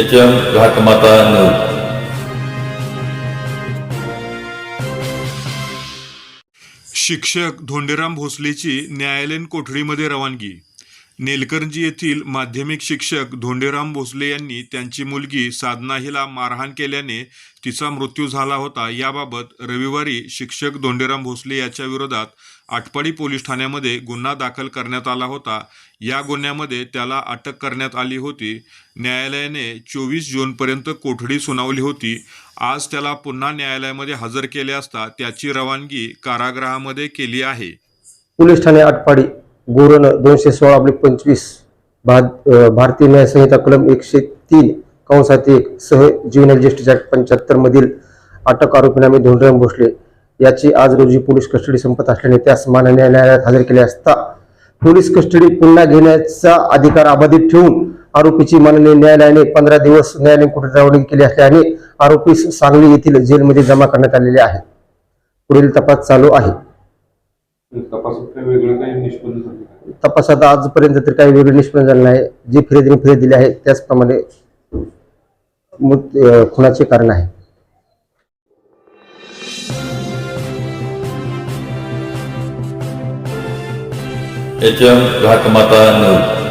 H M घाटमाता news शिक्षक धोंडेराम भोसलेची न्यायालयीन कोठडीमध्ये रवानगी. नेलकरंजी येथील माध्यमिक शिक्षक धोंडेराम भोसले यांनी त्यांची मुलगी साधना हिला मारहाण केल्याने तिचा मृत्यू झाला होता. याबाबत रविवारी शिक्षक धोंडेराम भोसले याच्या विरोधात आटपाडी पोलीस ठाण्यामध्ये गुन्हा दाखल करण्यात आला होता. या गुन्ह्यामध्ये त्याला अटक करण्यात आली होती. न्यायालयाने चोवीस जूनपर्यंत कोठडी सुनावली होती. आज त्याला पुन्हा न्यायालयामध्ये हजर केले असता त्याची रवानगी कारागृहामध्ये केली आहे. पोलीस ठाणे आटपाडी गोरण दोनशे सोळा आपले पंचवीस भार भारतीय न्यायसंहिता कलम एकशे तीन कंसात एक सह जीवन ज्येष्ठ ऍक्ट पंच्याहत्तर मधील अटक आरोपीनामे धोंडराम भोसले. याची आज रोजी पोलीस कस्टडी संपत असल्याने त्यास माननीय न्यायालयात हजर केले असता पोलीस कस्टडी पुन्हा घेण्याचा अधिकार अबाधित ठेवून आरोपीची माननीय न्यायालयाने पंधरा दिवस न्यायालयीन कोठडी रवानगी केली असल्याने आरोपी सांगली येथील जेलमध्ये जमा करण्यात आलेले आहे पुढील तपास चालू आहे. तपासात काही वेगळं काही निष्पन्न झालं का? तपासात आजपर्यंत तर काही वेगळे निष्पन्न झाले नाही. जे फिर्यादीने फिर्याद दिली आहे त्याचप्रमाणे मृत- अं, खुनाचे कारण आहे. H M घाटमाता news